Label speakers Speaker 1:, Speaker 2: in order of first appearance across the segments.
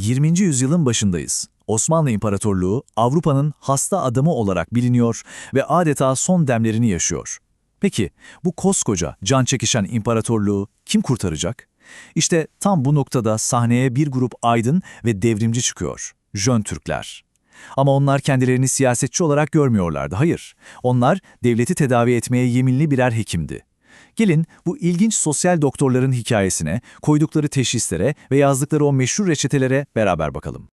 Speaker 1: 20. yüzyılın başındayız. Osmanlı İmparatorluğu Avrupa'nın hasta adamı olarak biliniyor ve adeta son demlerini yaşıyor. Peki bu koskoca, can çekişen imparatorluğu kim kurtaracak? İşte tam bu noktada sahneye bir grup aydın ve devrimci çıkıyor. Jön Türkler. Ama onlar kendilerini siyasetçi olarak görmüyorlardı. Hayır, onlar devleti tedavi etmeye yeminli birer hekimdi. Gelin bu ilginç sosyal doktorların hikayesine, koydukları teşhislere ve yazdıkları o meşhur reçetelere beraber bakalım.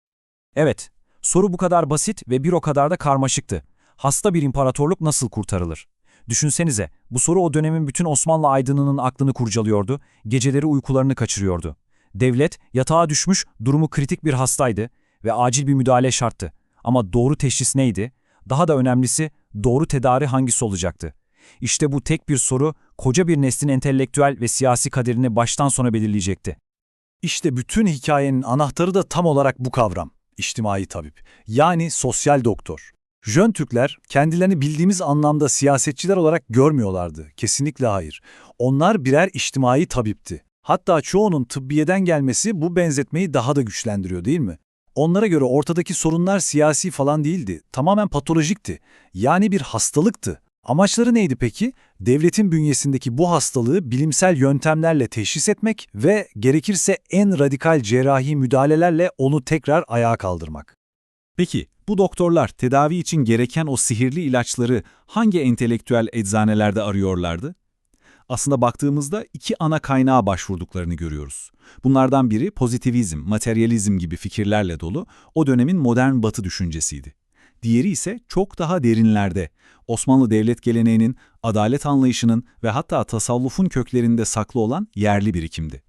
Speaker 2: Evet, soru bu kadar basit ve bir o kadar da karmaşıktı. Hasta bir imparatorluk nasıl kurtarılır? Düşünsenize, bu soru o dönemin bütün Osmanlı aydınının aklını kurcalıyordu, geceleri uykularını kaçırıyordu. Devlet, yatağa düşmüş, durumu kritik bir hastaydı ve acil bir müdahale şarttı. Ama doğru teşhis neydi? Daha da önemlisi, doğru tedavi hangisi olacaktı? İşte bu tek bir soru, koca bir neslin entelektüel ve siyasi kaderini baştan sona belirleyecekti.
Speaker 3: İşte bütün hikayenin anahtarı da tam olarak bu kavram, içtimai tabip, yani sosyal doktor. Jön Türkler kendilerini bildiğimiz anlamda siyasetçiler olarak görmüyorlardı, kesinlikle hayır. Onlar birer içtimai tabipti. Hatta çoğunun tıbbiyeden gelmesi bu benzetmeyi daha da güçlendiriyor değil mi? Onlara göre ortadaki sorunlar siyasi falan değildi, tamamen patolojikti. Yani bir hastalıktı. Amaçları neydi peki? Devletin bünyesindeki bu hastalığı bilimsel yöntemlerle teşhis etmek ve gerekirse en radikal cerrahi müdahalelerle onu tekrar ayağa kaldırmak.
Speaker 4: Peki, bu doktorlar tedavi için gereken o sihirli ilaçları hangi entelektüel eczanelerde arıyorlardı? Aslında baktığımızda iki ana kaynağa başvurduklarını görüyoruz. Bunlardan biri pozitivizm, materyalizm gibi fikirlerle dolu o dönemin modern batı düşüncesiydi. Diğeri ise çok daha derinlerde, Osmanlı devlet geleneğinin, adalet anlayışının ve hatta tasavvufun köklerinde saklı olan yerli birikimdi.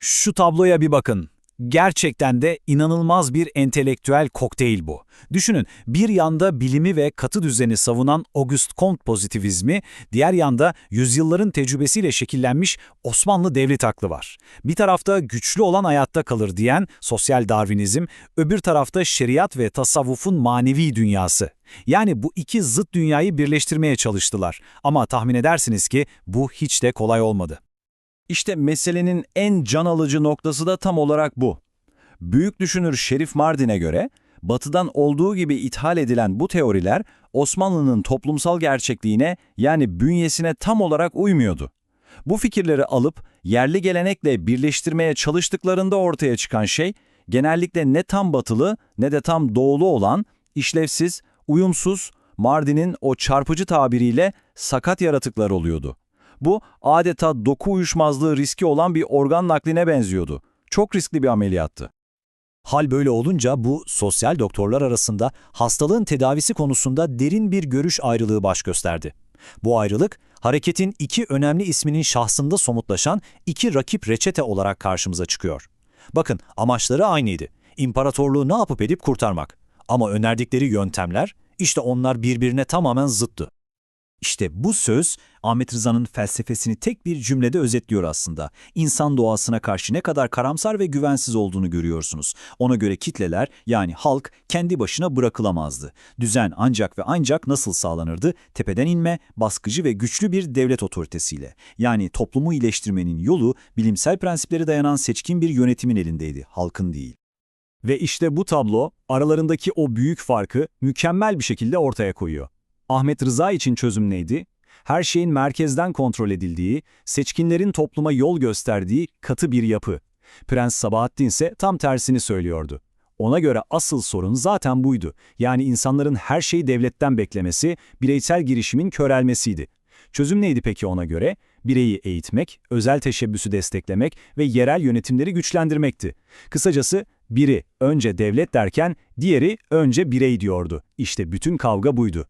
Speaker 2: Şu tabloya bir bakın. Gerçekten de inanılmaz bir entelektüel kokteyl bu. Düşünün, bir yanda bilimi ve katı düzeni savunan Auguste Comte pozitivizmi, diğer yanda yüzyılların tecrübesiyle şekillenmiş Osmanlı devlet aklı var. Bir tarafta güçlü olan hayatta kalır diyen sosyal darwinizm, öbür tarafta şeriat ve tasavvufun manevi dünyası. Yani bu iki zıt dünyayı birleştirmeye çalıştılar. Ama tahmin edersiniz ki bu hiç de kolay olmadı.
Speaker 5: İşte meselenin en can alıcı noktası da tam olarak bu. Büyük düşünür Şerif Mardin'e göre, batıdan olduğu gibi ithal edilen bu teoriler Osmanlı'nın toplumsal gerçekliğine yani bünyesine tam olarak uymuyordu. Bu fikirleri alıp yerli gelenekle birleştirmeye çalıştıklarında ortaya çıkan şey, genellikle ne tam batılı ne de tam doğulu olan, işlevsiz, uyumsuz, Mardin'in o çarpıcı tabiriyle sakat yaratıklar oluyordu. Bu adeta doku uyuşmazlığı riski olan bir organ nakline benziyordu. Çok riskli bir ameliyattı.
Speaker 2: Hal böyle olunca bu sosyal doktorlar arasında hastalığın tedavisi konusunda derin bir görüş ayrılığı baş gösterdi. Bu ayrılık, hareketin iki önemli isminin şahsında somutlaşan iki rakip reçete olarak karşımıza çıkıyor. Bakın amaçları aynıydı. İmparatorluğu ne yapıp edip kurtarmak. Ama önerdikleri yöntemler, işte onlar birbirine tamamen zıttı. İşte bu söz Ahmet Rıza'nın felsefesini tek bir cümlede özetliyor aslında. İnsan doğasına karşı ne kadar karamsar ve güvensiz olduğunu görüyorsunuz. Ona göre kitleler yani halk kendi başına bırakılamazdı. Düzen ancak ve ancak nasıl sağlanırdı? Tepeden inme, baskıcı ve güçlü bir devlet otoritesiyle. Yani toplumu iyileştirmenin yolu bilimsel prensipleri dayanan seçkin bir yönetimin elindeydi, halkın değil. Ve işte bu tablo aralarındaki o büyük farkı mükemmel bir şekilde ortaya koyuyor. Ahmet Rıza için çözüm neydi? Her şeyin merkezden kontrol edildiği, seçkinlerin topluma yol gösterdiği katı bir yapı. Prens Sabahattin ise tam tersini söylüyordu. Ona göre asıl sorun zaten buydu. Yani insanların her şeyi devletten beklemesi, bireysel girişimin körelmesiydi. Çözüm neydi peki ona göre? Bireyi eğitmek, özel teşebbüsü desteklemek ve yerel yönetimleri güçlendirmekti. Kısacası biri önce devlet derken diğeri önce birey diyordu. İşte bütün kavga buydu.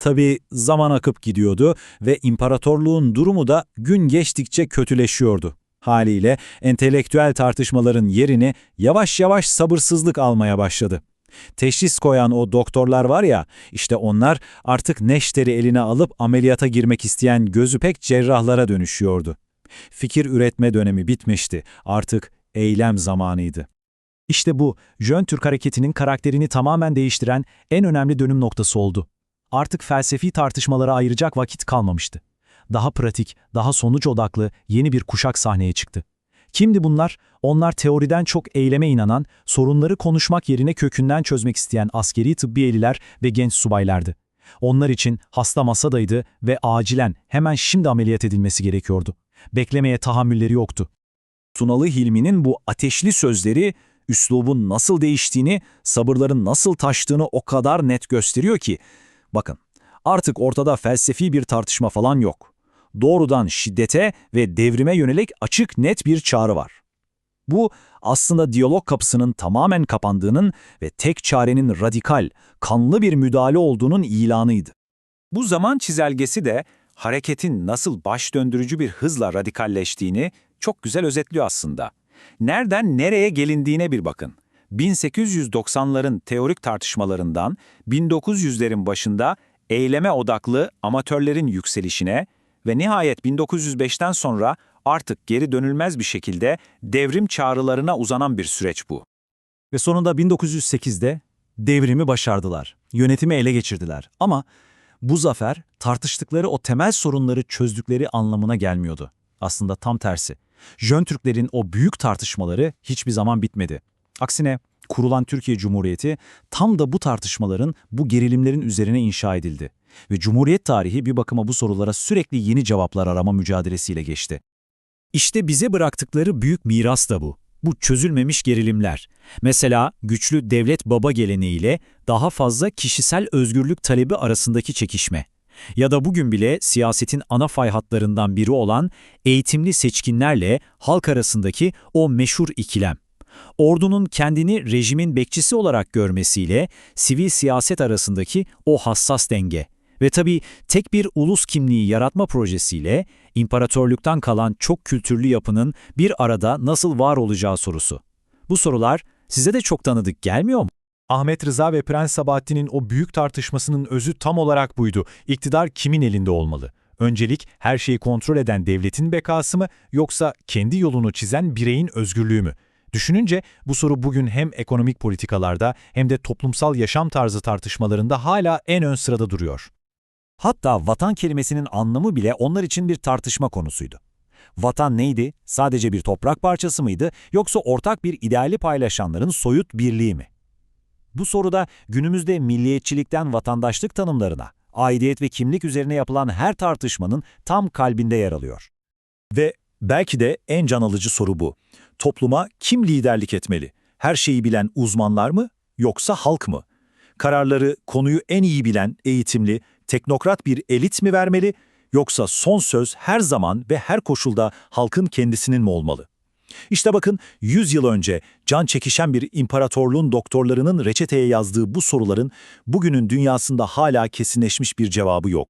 Speaker 2: Tabi zaman akıp gidiyordu ve imparatorluğun durumu da gün geçtikçe kötüleşiyordu. Haliyle entelektüel tartışmaların yerini yavaş yavaş sabırsızlık almaya başladı. Teşhis koyan o doktorlar var ya, işte onlar artık neşteri eline alıp ameliyata girmek isteyen gözü pek cerrahlara dönüşüyordu. Fikir üretme dönemi bitmişti, artık eylem zamanıydı. İşte bu, Jön Türk hareketinin karakterini tamamen değiştiren en önemli dönüm noktası oldu. Artık felsefi tartışmalara ayıracak vakit kalmamıştı. Daha pratik, daha sonuç odaklı yeni bir kuşak sahneye çıktı. Kimdi bunlar? Onlar teoriden çok eyleme inanan, sorunları konuşmak yerine kökünden çözmek isteyen askeri tıbbiyeliler ve genç subaylardı. Onlar için hasta masadaydı ve acilen hemen şimdi ameliyat edilmesi gerekiyordu. Beklemeye tahammülleri yoktu. Tunalı Hilmi'nin bu ateşli sözleri, üslubun nasıl değiştiğini, sabırların nasıl taştığını o kadar net gösteriyor ki, bakın artık ortada felsefi bir tartışma falan yok. Doğrudan şiddete ve devrime yönelik açık net bir çağrı var. Bu aslında diyalog kapısının tamamen kapandığının ve tek çarenin radikal, kanlı bir müdahale olduğunun ilanıydı. Bu zaman çizelgesi de hareketin nasıl baş döndürücü bir hızla radikalleştiğini çok güzel özetliyor aslında. Nereden nereye gelindiğine bir bakın. 1890'ların teorik tartışmalarından 1900'lerin başında eyleme odaklı amatörlerin yükselişine ve nihayet 1905'ten sonra artık geri dönülmez bir şekilde devrim çağrılarına uzanan bir süreç bu. Ve sonunda 1908'de devrimi başardılar. Yönetimi ele geçirdiler. Ama bu zafer tartıştıkları o temel sorunları çözdükleri anlamına gelmiyordu. Aslında tam tersi. Jön Türklerin o büyük tartışmaları hiçbir zaman bitmedi. Aksine kurulan Türkiye Cumhuriyeti tam da bu tartışmaların, bu gerilimlerin üzerine inşa edildi. Ve Cumhuriyet tarihi bir bakıma bu sorulara sürekli yeni cevaplar arama mücadelesiyle geçti. İşte bize bıraktıkları büyük miras da bu. Bu çözülmemiş gerilimler. Mesela güçlü devlet baba geleneğiyle daha fazla kişisel özgürlük talebi arasındaki çekişme. Ya da bugün bile siyasetin ana fay hatlarından biri olan eğitimli seçkinlerle halk arasındaki o meşhur ikilem. Ordunun kendini rejimin bekçisi olarak görmesiyle sivil siyaset arasındaki o hassas denge. Ve tabii tek bir ulus kimliği yaratma projesiyle imparatorluktan kalan çok kültürlü yapının bir arada nasıl var olacağı sorusu. Bu sorular size de çok tanıdık gelmiyor mu?
Speaker 3: Ahmet Rıza ve Prens Sabahattin'in o büyük tartışmasının özü tam olarak buydu. İktidar kimin elinde olmalı? Öncelik her şeyi kontrol eden devletin bekası mı yoksa kendi yolunu çizen bireyin özgürlüğü mü? Düşününce bu soru bugün hem ekonomik politikalarda hem de toplumsal yaşam tarzı tartışmalarında hala en ön sırada duruyor.
Speaker 2: Hatta vatan kelimesinin anlamı bile onlar için bir tartışma konusuydu. Vatan neydi? Sadece bir toprak parçası mıydı yoksa ortak bir ideali paylaşanların soyut birliği mi? Bu soruda günümüzde milliyetçilikten vatandaşlık tanımlarına, aidiyet ve kimlik üzerine yapılan her tartışmanın tam kalbinde yer alıyor.
Speaker 6: Ve belki de en can alıcı soru bu. Topluma kim liderlik etmeli? Her şeyi bilen uzmanlar mı yoksa halk mı? Kararları konuyu en iyi bilen, eğitimli, teknokrat bir elit mi vermeli yoksa son söz her zaman ve her koşulda halkın kendisinin mi olmalı? İşte bakın 100 yıl önce can çekişen bir imparatorluğun doktorlarının reçeteye yazdığı bu soruların bugünün dünyasında hala kesinleşmiş bir cevabı yok.